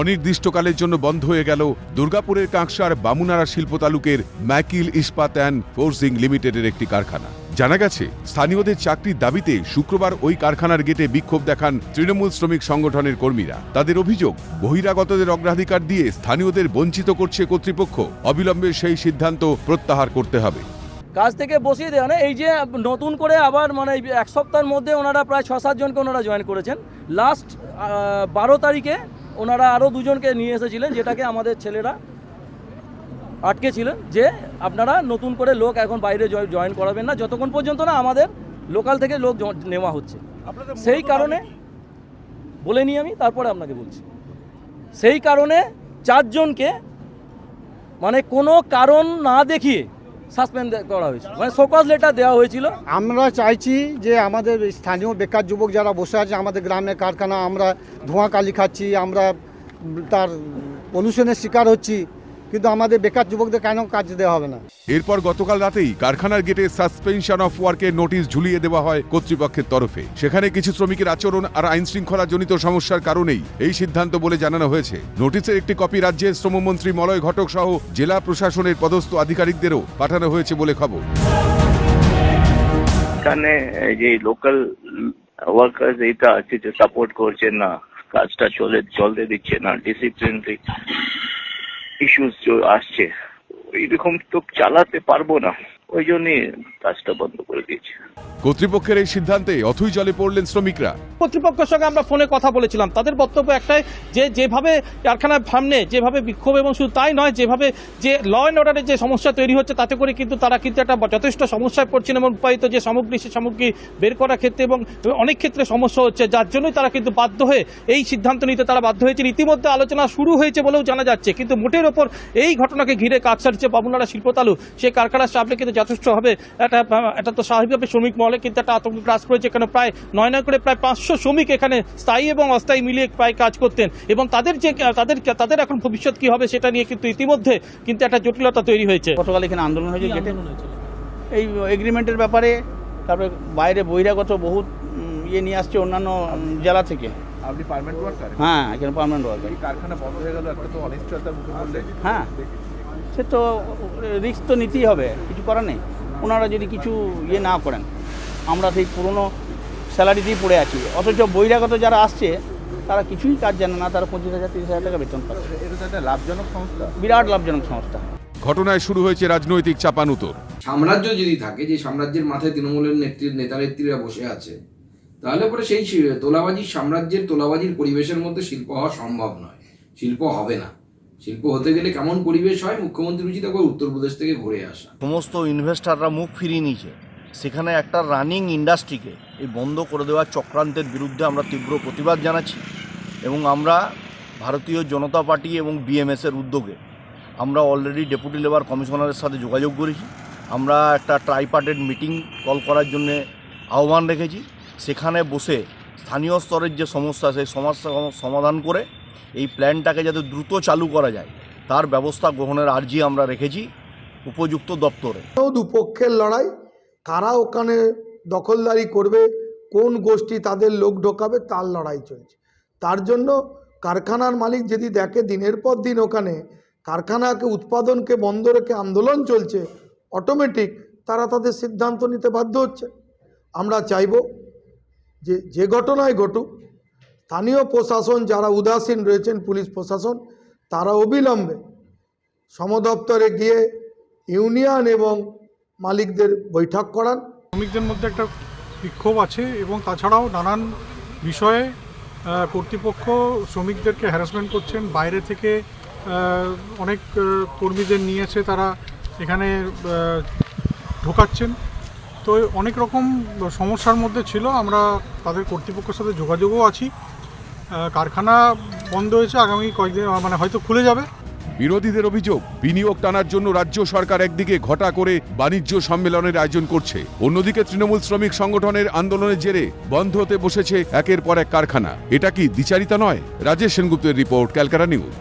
অনির্দিষ্টকালের জন্য বন্ধ হয়ে গেল দুর্গাপুরের কাঁকসার বামুনারা শিল্প তালুকের ম্যাকিল ইস্পাত অ্যান্ড ফোর্সিং লিমিটেডের একটি কারখানা। জানা গেছে, স্থানীয়দের চাকরির দাবিতে শুক্রবার ওই কারখানার গেটে বিক্ষোভ দেখান তৃণমূল শ্রমিক সংগঠনের কর্মীরা। তাদের অভিযোগ, বহিরাগতদের অগ্রাধিকার দিয়ে স্থানীয়দের বঞ্চিত করছে কর্তৃপক্ষ। অবিলম্বে সেই সিদ্ধান্ত প্রত্যাহার করতে হবে। কাজ থেকে বসিয়ে দেওয়া না, এই যে নতুন করে আবার মানে এক সপ্তাহের মধ্যে ওনারা প্রায় ছ সাতজনকে ওনারা জয়েন করেছেন। লাস্ট বারো তারিখে ওনারা আরও দুজনকে নিয়ে এসেছিলেন যেটাকে আমাদের ছেলেরা আটকে ছিলেন যে আপনারা নতুন করে লোক এখন বাইরে জয়েন করাবেন না যতক্ষণ পর্যন্ত না আমাদের লোকাল থেকে লোক নেওয়া হচ্ছে। সেই কারণে বলে নিই আমি তারপরে আপনাকে বলছি। সেই কারণে চারজনকে মানে কোনো কারণ না দেখিয়ে সাসপেন্ড করা হয়েছে মানে শোকজ লেটার দেওয়া হয়েছিল। আমরা চাইছি যে আমাদের স্থানীয় বেকার যুবক যারা বসে আছে, আমাদের গ্রামে কারখানা, আমরা ধোঁয়া কালি খাচ্ছি, আমরা তার পলিউশনের শিকার হচ্ছি। কিন্তু আমাদের বেকার যুবকদের কেন কাজ দেওয়া হবে না? এরপর গতকাল রাতেই কারখানার গেটে সাসপেনশন অফ ওয়ার্কের নোটিশ ঝুলিয়ে দেওয়া হয় কর্তৃপক্ষের তরফে। সেখানে কিছু শ্রমিকের আচরণ আর আইন শৃঙ্খলা জনিত সমস্যার কারণেই এই সিদ্ধান্ত বলে জানানো হয়েছে। নোটিশের একটি কপি রাজ্যের শ্রমমন্ত্রী মলয় ঘটক সহ জেলা প্রশাসনের পদস্থ আধিকারিকদেরও পাঠানো হয়েছে বলে খবর। এখানে যে লোকাল ওয়ার্কার্স এটা আছে যে সাপোর্ট করছে না কাজটা চলে চলতে দিচ্ছে না ডিসিপ্লিনারি ইস্যুস আসছে। এইরকম তো চালাতে পারব না। ওই জন্যই কাজটা বন্ধ করে দিয়েছে। কর্তৃপক্ষের এই সিদ্ধান্তে অথই জলে পড়লেন শ্রমিকরা। কর্তৃপক্ষের সঙ্গে আমরা ফোনে কথা বলেছিলাম। তাদের বক্তব্য একটাই যে যেভাবে কারখানার সামনে যেভাবে বিক্ষোভ এবং শুধু তাই নয় যেভাবে যে ল অ্যান্ড অর্ডারের যে সমস্যা তৈরি হচ্ছে তাতে করে কিন্তু তারা কিন্তু একটা যথেষ্ট সমস্যায় পড়ছেন এবং উৎপাদিত যে সামগ্রী সে সামগ্রী বের করার ক্ষেত্রে এবং অনেক ক্ষেত্রে সমস্যা হচ্ছে। যার জন্যই তারা কিন্তু বাধ্য হয়ে এই সিদ্ধান্ত নিতে তারা বাধ্য হয়েছেন। ইতিমধ্যে আলোচনা শুরু হয়েছে বলেও জানা যাচ্ছে। কিন্তু মোটের ওপর এই ঘটনাকে ঘিরে কাজ যে বাবুনারা শিল্পতালু। সেই কারখানার সামনে কিন্তু যথেষ্টভাবে একটা এটা তো স্বাভাবিকভাবে শ্রমিক মহলে কিন্তু একটা আতঙ্ক গ্রাস করেছে এখানে প্রায় নয় নয় করে প্রায় পাঁচশো শ্রমিক এখানে স্থায়ী এবং অস্থায়ী মিলিয়ে প্রায় কাজ করতেন। এবং তাদের যে তাদের তাদের এখন ভবিষ্যৎ কি হবে সেটা নিয়ে কিন্তু ইতিমধ্যে কিন্তু একটা জটিলতা তৈরি হয়েছে। গতকাল এখানে আন্দোলন হয়েছে এই এগ্রিমেন্টের ব্যাপারে তারপরে বাইরে বহিরাগত বহুত ইয়ে নিয়ে আসছে অন্যান্য জেলা থেকে। আপনি পার্মানেন্ট ওয়ার্কার হ্যাঁ এখানে পার্মানেন্ট ওয়ার্কার কারখানা বন্ধ হয়ে গেল একটা তো অনিশ্চয়তার মুখে হ্যাঁ। সে তো রিস্ক তো নিতেই হবে কিছু করার নেই। ওনারা যদি কিছু ইয়ে না করেন আমরা সেই পুরনো স্যালারিতেই পড়ে আছি। অথচ বহিরাগত যারা আসছে তারা কিছুই কাজ জানে না তারা পঁচিশ হাজার তিরিশ হাজার টাকা বেতন পাচ্ছে। এটা তো একটা লাভজনক সংস্থা? বিরাট লাভজনক সংস্থা। ঘটনায় শুরু হয়েছে রাজনৈতিক চাপানুতর। সাম্রাজ্য যদি থাকে যে সাম্রাজ্যের মাথায় তৃণমূলের নেত্রী নেতা নেত্রীরা বসে আছে তাহলে পরে সেই শি- তোলাবাজির সাম্রাজ্যের তোলাবাজির পরিবেশের মধ্যে শিল্প হওয়া সম্ভব নয়। শিল্প হবে না। শিল্প হতে গেলে কেমন পরিবেশ হয়? মুখ্যমন্ত্রী উচিত একবার উত্তরপ্রদেশ থেকে ঘুরে আসা। সমস্ত ইনভেস্টাররা মুখ ফিরিয়ে নিয়েছে। সেখানে একটা রানিং ইন্ডাস্ট্রিকে এই বন্ধ করে দেওয়ার চক্রান্তের বিরুদ্ধে আমরা তীব্র প্রতিবাদ জানাচ্ছি এবং আমরা ভারতীয় জনতা পার্টি এবং বিএমএসের উদ্যোগে আমরা অলরেডি ডেপুটি লেবার কমিশনারের সাথে যোগাযোগ করেছি। আমরা একটা ট্রাইপার্টেড মিটিং কল করার জন্যে আহ্বান রেখেছি। সেখানে বসে স্থানীয় স্তরের যে সমস্যা, সেই সমস্যা সমাধান করে এই প্ল্যানটাকে যাতে দ্রুত চালু করা যায়, তার ব্যবস্থা গ্রহণের আর্জি আমরা রেখেছি উপযুক্ত দপ্তরে। দুপক্ষের লড়াই, কারা ওখানে দখলদারি করবে, কোন গোষ্ঠী তাদের লোক ঢোকাবে, তার লড়াই চলছে। তার জন্য কারখানার মালিক যদি দেখে দিনের পর দিন ওখানে কারখানাকে, উৎপাদনকে বন্ধ রেখে আন্দোলন চলছে, অটোমেটিক তারা তাদের সিদ্ধান্ত নিতে বাধ্য হচ্ছে। আমরা চাইব যে যে ঘটনায় ঘটুক স্থানীয় প্রশাসন যারা উদাসীন রয়েছেন, পুলিশ প্রশাসন, তারা অবিলম্বে সমদপ্তরে গিয়ে ইউনিয়ন এবং মালিকদের বৈঠক করান। শ্রমিকদের মধ্যে একটা বিক্ষোভ আছে এবং তাছাড়াও নানান বিষয়ে কর্তৃপক্ষ শ্রমিকদেরকে হ্যারাসমেন্ট করছেন। বাইরে থেকে অনেক কর্মীদের নিয়েছে তারা এখানে ঢোকাচ্ছেন। তো অনেক রকম সমস্যার মধ্যে ছিল। আমরা তাদের কর্তৃপক্ষের সাথে যোগাযোগও আছি। কারখানা বন্ধ হয়েছে, আগামী কয়েকদিন মানে হয়তো খুলে যাবে। বিরোধীদের অভিযোগ, বিনিয়োগ টানার জন্য রাজ্য সরকার একদিকে ঘটা করে বাণিজ্য সম্মেলনের আয়োজন করছে। অন্যদিকে তৃণমূল শ্রমিক সংগঠনের আন্দোলনের জেরে বন্ধ হতে বসেছে একের পর এক কারখানা। এটা কি দ্বিচারিতা নয়? রাজেশ সেনগুপ্তের রিপোর্ট, ক্যালকাটা নিউজ।